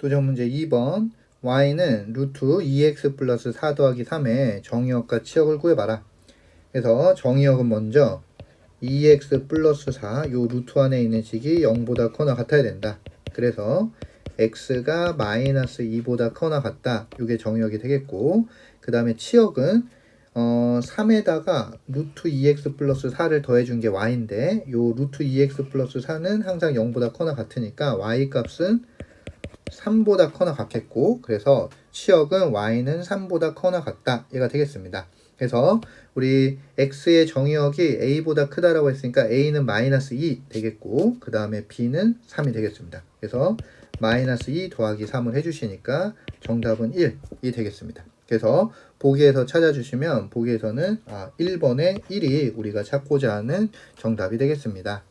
도전 문제 2번 y는 루트 2x 플러스 4 더하기 3의 정의역과 치역을 구해봐라. 그래서 정의역은 먼저 2x 플러스 4, 요 루트 안에 있는 식이 0보다 커나 같아야 된다. 그래서 x가 마이너스 2보다 커나 같다. 이게 정의역이 되겠고 그 다음에 치역은 어, 3에다가 루트 2x 플러스 4를 더해준 게 y인데 요 루트 2x 플러스 4는 항상 0보다 커나 같으니까 y 값은 3보다 커나 같겠고 그래서 치역은 y는 3보다 커나 같다 얘가 되겠습니다. 그래서 우리 x의 정의역이 a보다 크다라고 했으니까 a는 마이너스 2 되겠고 그 다음에 b는 3이 되겠습니다. 그래서 마이너스 2 더하기 3을 해주시니까 정답은 1이 되겠습니다. 그래서 보기에서 찾아주시면 보기에서는 아, 1번에 1이 우리가 찾고자 하는 정답이 되겠습니다.